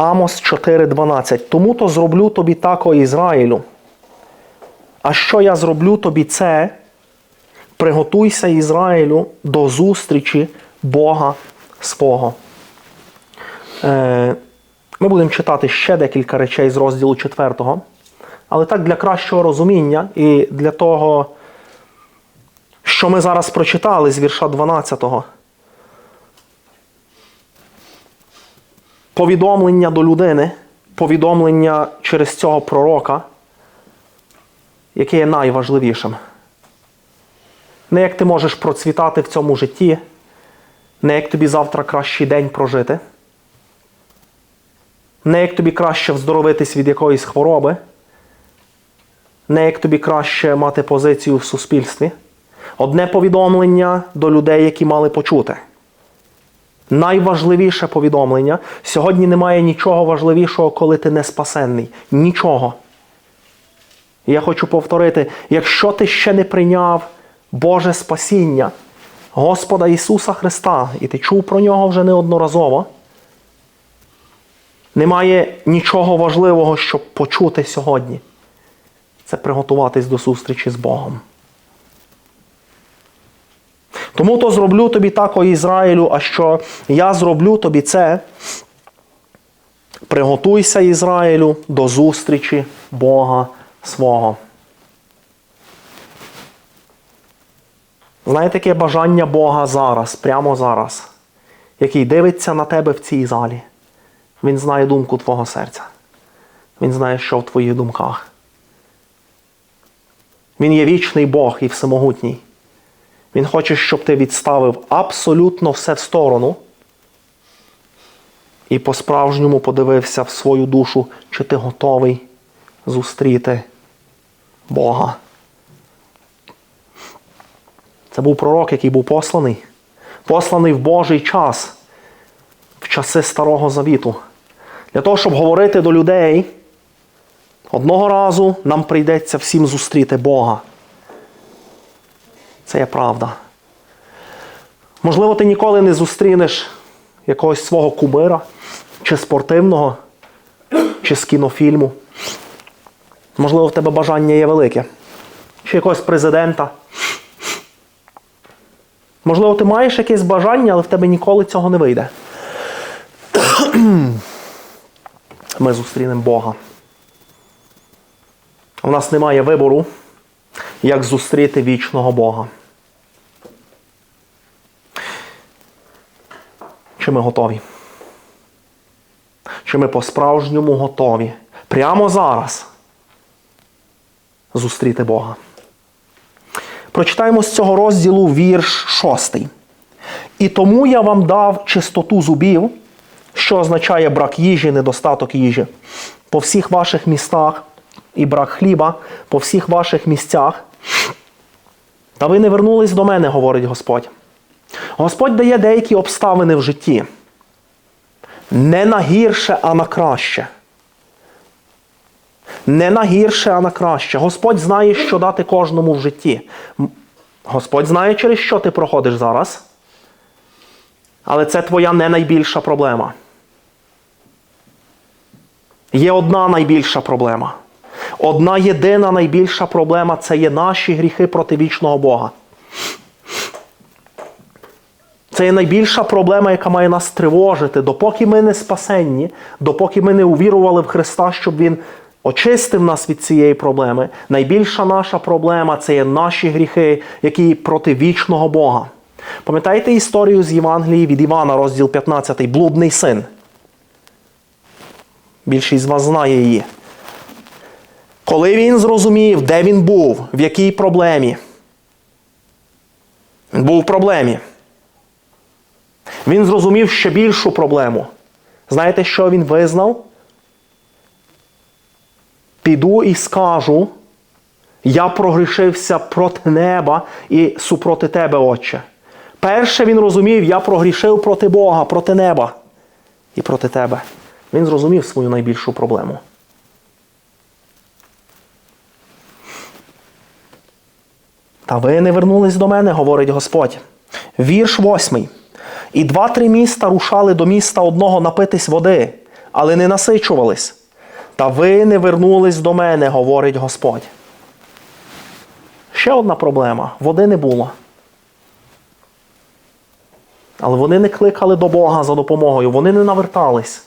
Амос 4:12. Тому то зроблю тобі тако Ізраїлю. А що я зроблю тобі це? Приготуйся Ізраїлю до зустрічі Бога свого. Е, Ми будемо читати ще декілька речей з розділу 4. Але так для кращого розуміння і для того, що ми зараз прочитали з вірша 12. Повідомлення до людини, повідомлення через цього пророка, яке є найважливішим. Не як ти можеш процвітати в цьому житті, не як тобі завтра кращий день прожити, не як тобі краще вздоровитись від якоїсь хвороби, не як тобі краще мати позицію в суспільстві. Одне повідомлення до людей, які мали почути. Найважливіше повідомлення. Сьогодні немає нічого важливішого, коли ти не спасенний. Нічого. Я хочу повторити: якщо ти ще не прийняв Боже спасіння, Господа Ісуса Христа, і ти чув про нього вже неодноразово, немає нічого важливого, щоб почути сьогодні. Це приготуватись до зустрічі з Богом. Тому то зроблю тобі так, о Ізраїлю, а що я зроблю тобі це. Приготуйся, Ізраїлю, до зустрічі Бога свого. Знаєте, яке бажання Бога зараз, прямо зараз, який дивиться на тебе в цій залі. Він знає думку твого серця. Він знає, що в твоїх думках. Він є вічний Бог і всемогутній. Він хоче, щоб ти відставив абсолютно все в сторону і по-справжньому подивився в свою душу, чи ти готовий зустріти Бога. Це був пророк, який був посланий, посланий в Божий час, в часи Старого Завіту. Для того, щоб говорити до людей, одного разу нам прийдеться всім зустріти Бога. Це є правда. Можливо, ти ніколи не зустрінеш якогось свого кумира, чи спортивного, чи з кінофільму. Можливо, в тебе бажання є велике. Чи якогось президента. Можливо, ти маєш якесь бажання, але в тебе ніколи цього не вийде. Ми зустрінемо Бога. У нас немає вибору, як зустріти вічного Бога. Чи ми готові? Чи ми по-справжньому готові прямо зараз зустріти Бога? Прочитаємо з цього розділу вірш шостий. І тому я вам дав чистоту зубів, що означає брак їжі, недостаток їжі, по всіх ваших містах і брак хліба по всіх ваших місцях. Та ви не вернулись до мене, говорить Господь. Господь дає деякі обставини в житті. Не на гірше, а на краще. Не на гірше, а на краще. Господь знає, що дати кожному в житті. Господь знає, через що ти проходиш зараз. Але це твоя не найбільша проблема. Є одна найбільша проблема. Одна єдина найбільша проблема це є наші гріхи проти вічного Бога. Це є найбільша проблема, яка має нас тривожити, допоки ми не спасенні, допоки ми не увірували в Христа, щоб Він очистив нас від цієї проблеми. Найбільша наша проблема це є наші гріхи, які проти вічного Бога. Пам'ятаєте історію з Євангелії від Івана, розділ 15, блудний син? Більшість з вас знає її. Коли він зрозумів, де він був, в якій проблемі, він був в проблемі. Він зрозумів ще більшу проблему. Знаєте, що він визнав? Піду і скажу, я прогрішився проти неба і супроти тебе, Отче. Перше він розумів, я прогрішив проти Бога, проти неба і проти тебе. Він зрозумів свою найбільшу проблему. Та ви не вернулись до мене, говорить Господь. Вірш восьмий. І два-три міста рушали до міста одного напитись води, але не насичувались. Та ви не вернулись до мене, говорить Господь. Ще одна проблема: води не було. Але вони не кликали до Бога за допомогою, вони не навертались.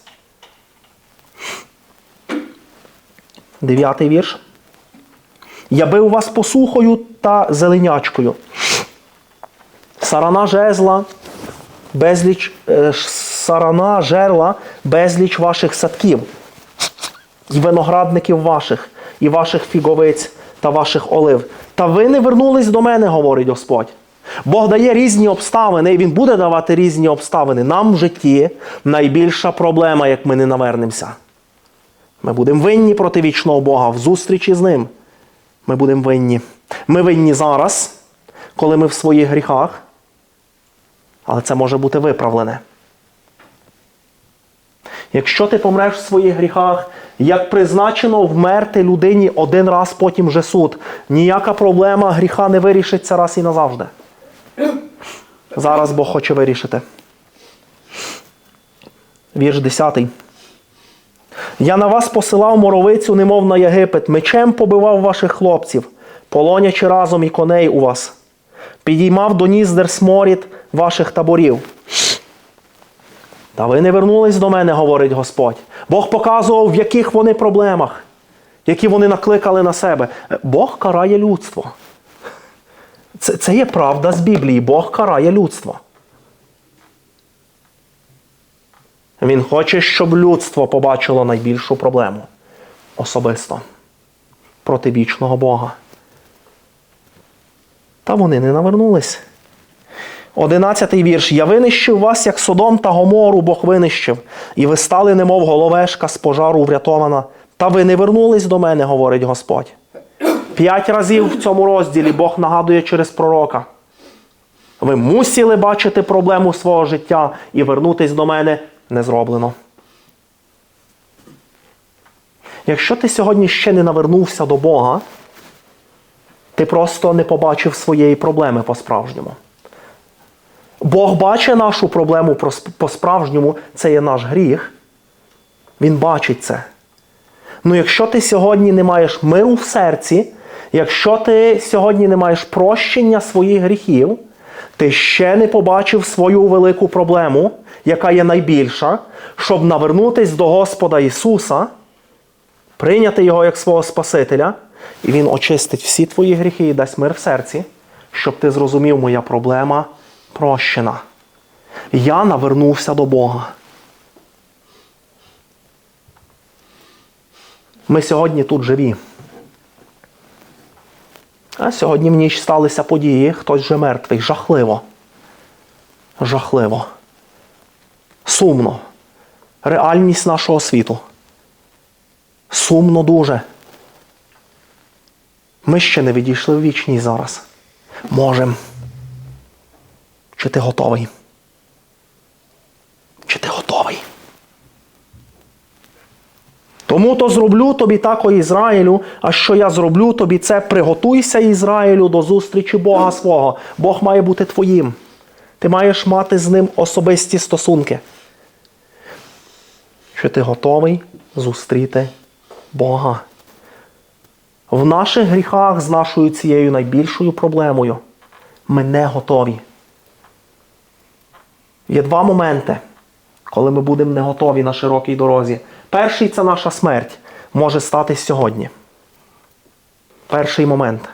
Дев'ятий вірш. Я бив вас посухою та зеленячкою. Сарана жезла, безліч, е, сарана жерла, безліч ваших садків, і виноградників ваших, і ваших фіговиць та ваших олив. Та ви не вернулись до мене, говорить Господь. Бог дає різні обставини, і Він буде давати різні обставини. Нам в житті найбільша проблема, як ми не навернемося. Ми будемо винні проти вічного Бога в зустрічі з ним. Ми будемо винні. Ми винні зараз, коли ми в своїх гріхах, але це може бути виправлене. Якщо ти помреш в своїх гріхах, як призначено вмерти людині один раз, потім вже суд, ніяка проблема гріха не вирішиться раз і назавжди. Зараз Бог хоче вирішити. Вірш 10. Я на вас посилав моровицю, немов на Єгипет, мечем побивав ваших хлопців, полонячи разом і коней у вас. Підіймав до ніздер сморід ваших таборів. Та ви не вернулись до мене, говорить Господь. Бог показував, в яких вони проблемах, які вони накликали на себе. Бог карає людство. Це, це є правда з Біблії. Бог карає людство. Він хоче, щоб людство побачило найбільшу проблему особисто проти вічного Бога. Та вони не навернулись. Одинадцятий вірш. Я винищив вас, як Содом та Гомору Бог винищив, і ви стали, немов головешка з пожару врятована. Та ви не вернулись до мене, говорить Господь. П'ять разів в цьому розділі Бог нагадує через пророка. Ви мусили бачити проблему свого життя і вернутись до мене не зроблено. Якщо ти сьогодні ще не навернувся до Бога, ти просто не побачив своєї проблеми по-справжньому. Бог бачить нашу проблему по-справжньому, це є наш гріх. Він бачить це. Ну, якщо ти сьогодні не маєш миру в серці, якщо ти сьогодні не маєш прощення своїх гріхів, ти ще не побачив свою велику проблему, яка є найбільша, щоб навернутись до Господа Ісуса, прийняти Його як свого Спасителя, і Він очистить всі твої гріхи і дасть мир в серці, щоб ти зрозумів, моя проблема прощена. Я навернувся до Бога. Ми сьогодні тут живі. А сьогодні в ніч сталися події, хтось вже мертвий. Жахливо. Жахливо. Сумно. Реальність нашого світу. Сумно дуже. Ми ще не відійшли в вічність зараз. Можем. Чи ти готовий? Чи ти готовий? Тому то зроблю тобі так, о Ізраїлю, а що я зроблю тобі це, приготуйся, Ізраїлю, до зустрічі Бога свого. Бог має бути твоїм. Ти маєш мати з ним особисті стосунки. Чи ти готовий зустріти Бога? В наших гріхах з нашою цією найбільшою проблемою ми не готові. Є два моменти, коли ми будемо не готові на широкій дорозі. Перший це наша смерть може стати сьогодні. Перший момент.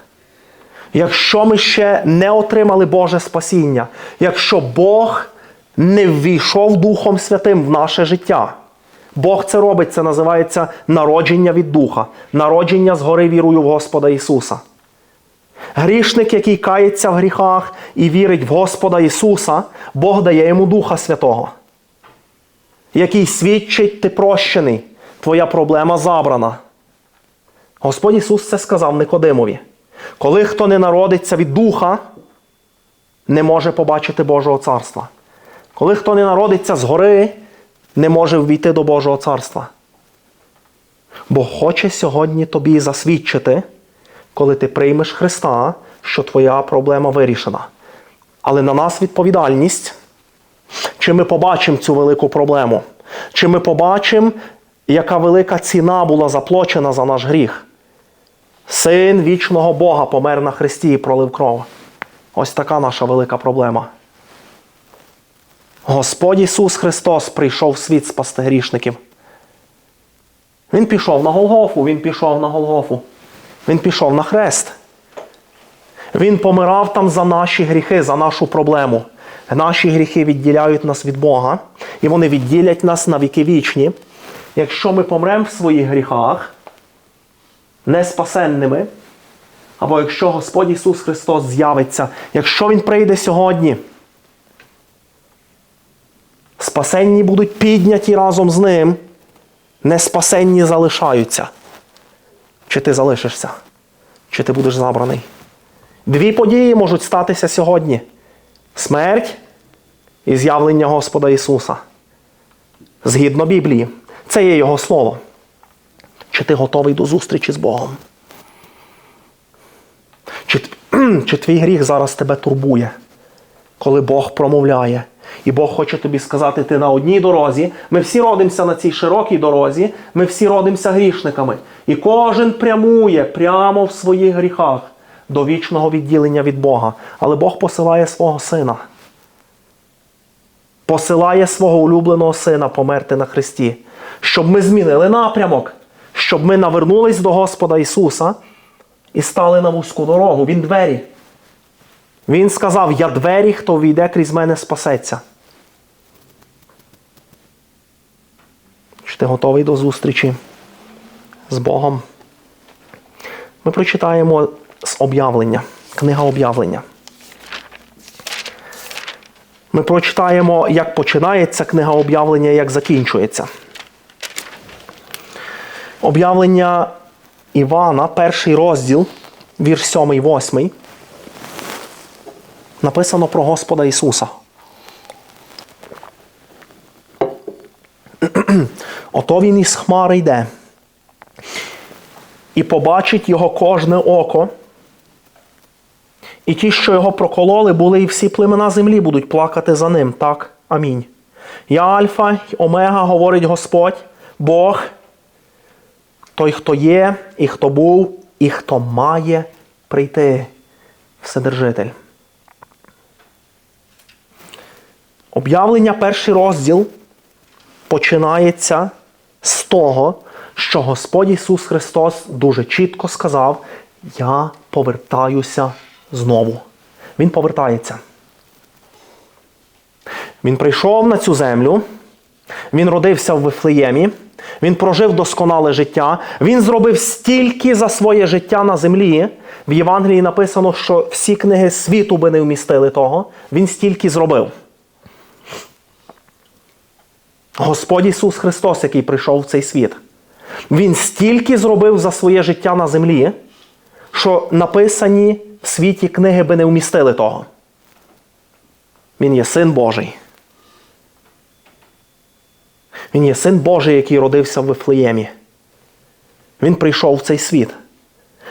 Якщо ми ще не отримали Боже спасіння, якщо Бог не ввійшов Духом Святим в наше життя, Бог це робить, це називається народження від Духа, народження згори вірою в Господа Ісуса. Грішник, який кається в гріхах і вірить в Господа Ісуса, Бог дає йому Духа Святого, який свідчить, ти прощений, твоя проблема забрана. Господь Ісус це сказав Никодимові. Коли хто не народиться від Духа, не може побачити Божого царства. Коли хто не народиться згори, не може ввійти до Божого царства. Бог хоче сьогодні тобі засвідчити, коли ти приймеш Христа, що твоя проблема вирішена. Але на нас відповідальність, чи ми побачимо цю велику проблему, Чи ми побачимо, яка велика ціна була заплачена за наш гріх? Син вічного Бога помер на хресті і пролив кров. Ось така наша велика проблема. Господь Ісус Христос прийшов в світ спасти грішників. Він пішов на Голгофу, Він пішов на Голгофу. Він пішов на хрест. Він помирав там за наші гріхи, за нашу проблему. Наші гріхи відділяють нас від Бога, і вони відділять нас на віки вічні. Якщо ми помремо в своїх гріхах, неспасенними, або якщо Господь Ісус Христос з'явиться, якщо Він прийде сьогодні, спасенні будуть підняті разом з Ним, неспасенні залишаються. Чи ти залишишся, чи ти будеш забраний? Дві події можуть статися сьогодні: смерть і з'явлення Господа Ісуса. Згідно Біблії, це є Його Слово. Чи ти готовий до зустрічі з Богом? Чи, чи твій гріх зараз тебе турбує, коли Бог промовляє? І Бог хоче тобі сказати, ти на одній дорозі. Ми всі родимося на цій широкій дорозі, ми всі родимося грішниками. І кожен прямує прямо в своїх гріхах до вічного відділення від Бога. Але Бог посилає свого сина. Посилає свого улюбленого сина померти на Христі, щоб ми змінили напрямок, щоб ми навернулись до Господа Ісуса і стали на вузьку дорогу. Він двері. Він сказав: Я двері, хто війде крізь мене, спасеться. Чи ти готовий до зустрічі з Богом? Ми прочитаємо з об'явлення, книга об'явлення. Ми прочитаємо, як починається книга об'явлення, як закінчується. Об'явлення Івана, перший розділ, вірш 7, 8. Написано про Господа Ісуса. Ото він із хмари йде. І побачить його кожне око. І ті, що його прокололи, були і всі племена землі будуть плакати за ним. Так. Амінь. Я Альфа й Омега, говорить Господь, Бог, той, хто є, і хто був, і хто має прийти. Вседержитель. Об'явлення перший розділ починається з того, що Господь Ісус Христос дуже чітко сказав: Я повертаюся знову. Він повертається. Він прийшов на цю землю, він родився в Вифлеємі, він прожив досконале життя, він зробив стільки за своє життя на землі. В Євангелії написано, що всі книги світу би не вмістили того. Він стільки зробив. Господь Ісус Христос, який прийшов в цей світ, Він стільки зробив за своє життя на землі, що написані в світі книги би не вмістили того. Він є син Божий. Він є син Божий, який родився в Вифлеємі. Він прийшов в цей світ.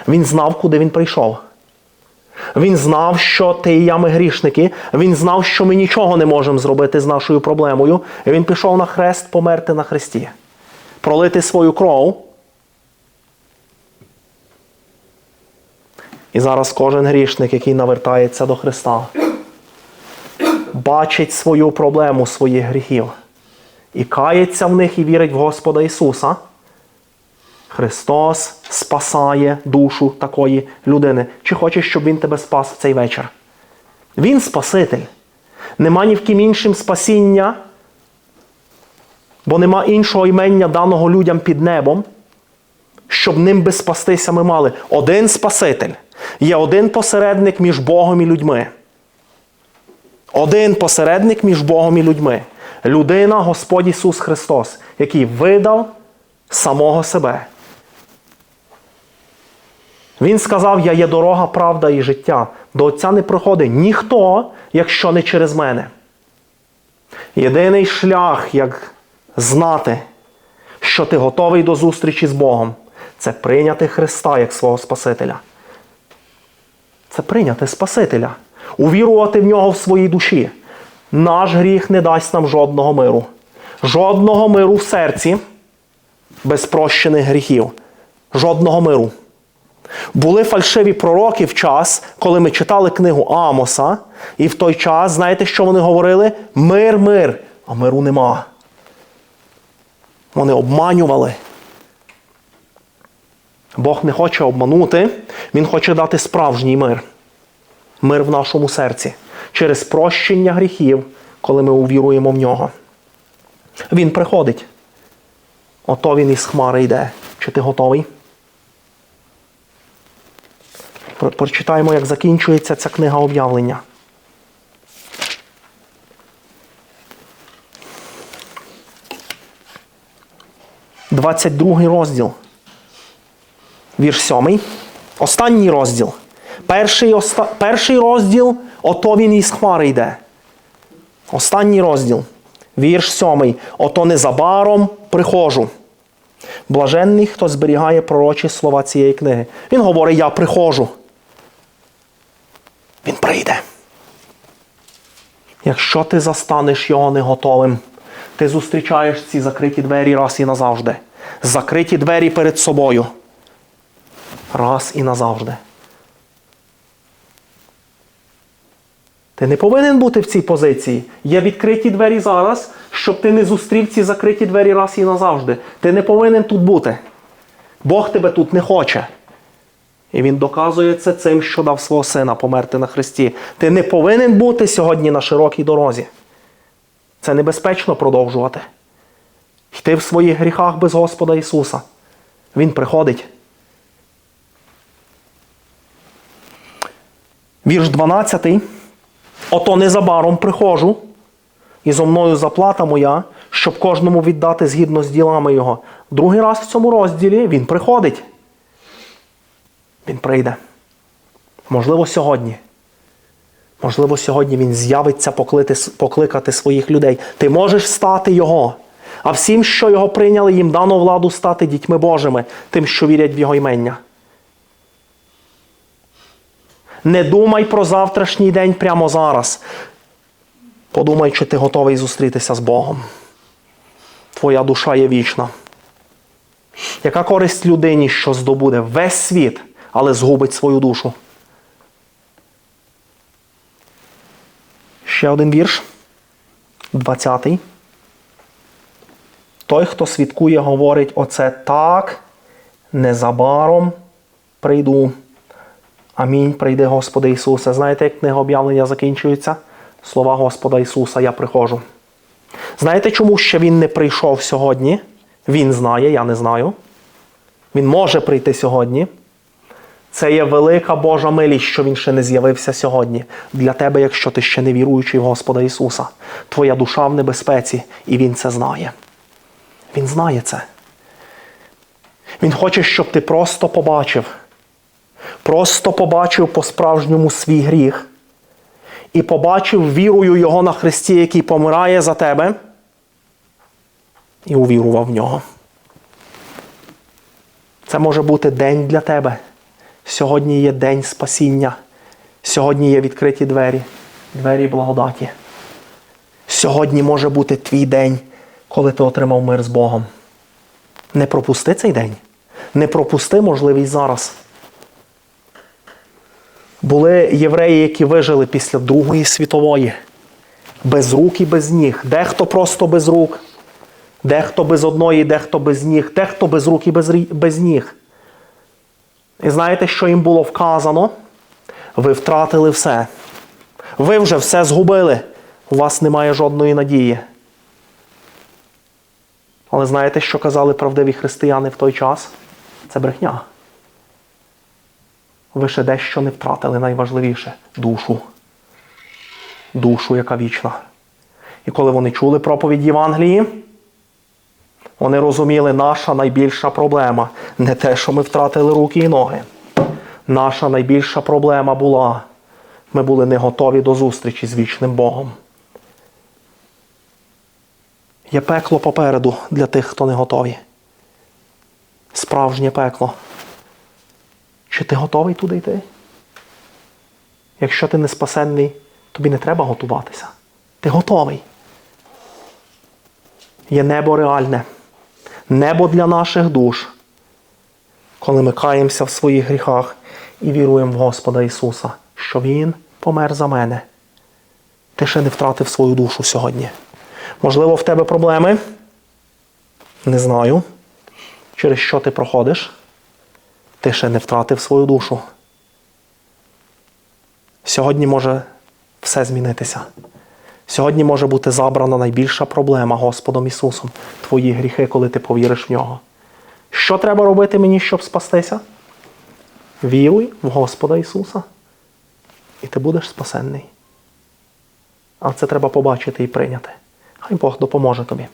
Він знав, куди він прийшов. Він знав, що ти і я ми грішники. Він знав, що ми нічого не можемо зробити з нашою проблемою. І він пішов на хрест померти на хресті, пролити свою кров. І зараз кожен грішник, який навертається до Христа, бачить свою проблему своїх гріхів і кається в них і вірить в Господа Ісуса. Христос спасає душу такої людини. Чи хочеш, щоб Він тебе спас в цей вечір? Він Спаситель. Нема ні в ким іншим спасіння, бо нема іншого імення даного людям під небом, щоб ним би спастися ми мали. Один Спаситель. Є один посередник між Богом і людьми. Один посередник між Богом і людьми. Людина Господь Ісус Христос, який видав самого себе. Він сказав: Я є дорога, правда і життя. До Отця не проходить ніхто, якщо не через мене. Єдиний шлях, як знати, що ти готовий до зустрічі з Богом, це прийняти Христа як свого Спасителя. Це прийняти Спасителя, увірувати в нього в своїй душі. Наш гріх не дасть нам жодного миру. Жодного миру в серці без прощених гріхів. Жодного миру. Були фальшиві пророки в час, коли ми читали книгу Амоса, і в той час, знаєте, що вони говорили? Мир, мир, а миру нема. Вони обманювали. Бог не хоче обманути, Він хоче дати справжній мир. Мир в нашому серці через прощення гріхів, коли ми увіруємо в нього. Він приходить. Ото він із хмари йде. Чи ти готовий? Про- Прочитаємо, як закінчується ця книга об'явлення. Двадцять другий розділ. Вірш сьомий. Останній розділ. Перший, оста... Перший розділ, ото він із хмари йде. Останній розділ. Вірш сьомий. Ото незабаром приходжу. Блаженний, хто зберігає пророчі слова цієї книги. Він говорить: Я приходжу. Він прийде. Якщо ти застанеш його не готовим, ти зустрічаєш ці закриті двері раз і назавжди. Закриті двері перед собою. Раз і назавжди. Ти не повинен бути в цій позиції. Є відкриті двері зараз, щоб ти не зустрів ці закриті двері раз і назавжди. Ти не повинен тут бути. Бог тебе тут не хоче. І він доказує це цим, що дав свого сина померти на Христі. Ти не повинен бути сьогодні на широкій дорозі. Це небезпечно продовжувати. Йти в своїх гріхах без Господа Ісуса. Він приходить. Вірш 12. Ото незабаром приходжу, і зо мною заплата моя, щоб кожному віддати згідно з ділами його. Другий раз в цьому розділі він приходить. Він прийде. Можливо, сьогодні. Можливо, сьогодні він з'явиться поклити, покликати своїх людей. Ти можеш стати Його. А всім, що його прийняли, їм дано владу стати дітьми Божими, тим, що вірять в Його імення. Не думай про завтрашній день прямо зараз. Подумай, чи ти готовий зустрітися з Богом. Твоя душа є вічна. Яка користь людині, що здобуде весь світ, але згубить свою душу? Ще один вірш. 20. Той, хто свідкує, говорить оце так, незабаром прийду. Амінь. Прийди, Господи Ісусе. Знаєте, як книга об'явлення закінчується? Слова Господа Ісуса, я приходжу. Знаєте, чому ще Він не прийшов сьогодні? Він знає, я не знаю. Він може прийти сьогодні. Це є велика Божа милість, що Він ще не з'явився сьогодні. Для тебе, якщо ти ще не віруючий в Господа Ісуса. Твоя душа в небезпеці, і Він це знає. Він знає це. Він хоче, щоб ти просто побачив. Просто побачив по-справжньому свій гріх і побачив вірою Його на Христі, який помирає за тебе, і увірував в нього. Це може бути день для тебе. Сьогодні є день спасіння. Сьогодні є відкриті двері, двері благодаті. Сьогодні може бути твій день, коли ти отримав мир з Богом. Не пропусти цей день. Не пропусти можливість зараз. Були євреї, які вижили після Другої світової, без рук і без ніг. Дехто просто без рук, дехто без одної, дехто без ніг, дехто без рук і без, без ніг. І знаєте, що їм було вказано? Ви втратили все. Ви вже все згубили. У вас немає жодної надії. Але знаєте, що казали правдиві християни в той час? Це брехня. Ви ще дещо не втратили найважливіше душу. Душу, яка вічна. І коли вони чули проповідь Євангелії, вони розуміли, наша найбільша проблема не те, що ми втратили руки і ноги. Наша найбільша проблема була, ми були не готові до зустрічі з вічним Богом. Є пекло попереду для тих, хто не готові. Справжнє пекло. Чи ти готовий туди йти? Якщо ти не спасенний, тобі не треба готуватися. Ти готовий. є небо реальне, небо для наших душ, коли ми каємося в своїх гріхах і віруємо в Господа Ісуса, що Він помер за мене. Ти ще не втратив свою душу сьогодні. Можливо, в тебе проблеми? Не знаю. Через що ти проходиш? Ти ще не втратив свою душу. Сьогодні може все змінитися. Сьогодні може бути забрана найбільша проблема Господом Ісусом, твої гріхи, коли ти повіриш в нього. Що треба робити мені, щоб спастися? Віруй в Господа Ісуса, і ти будеш спасенний. А це треба побачити і прийняти. Хай Бог допоможе тобі.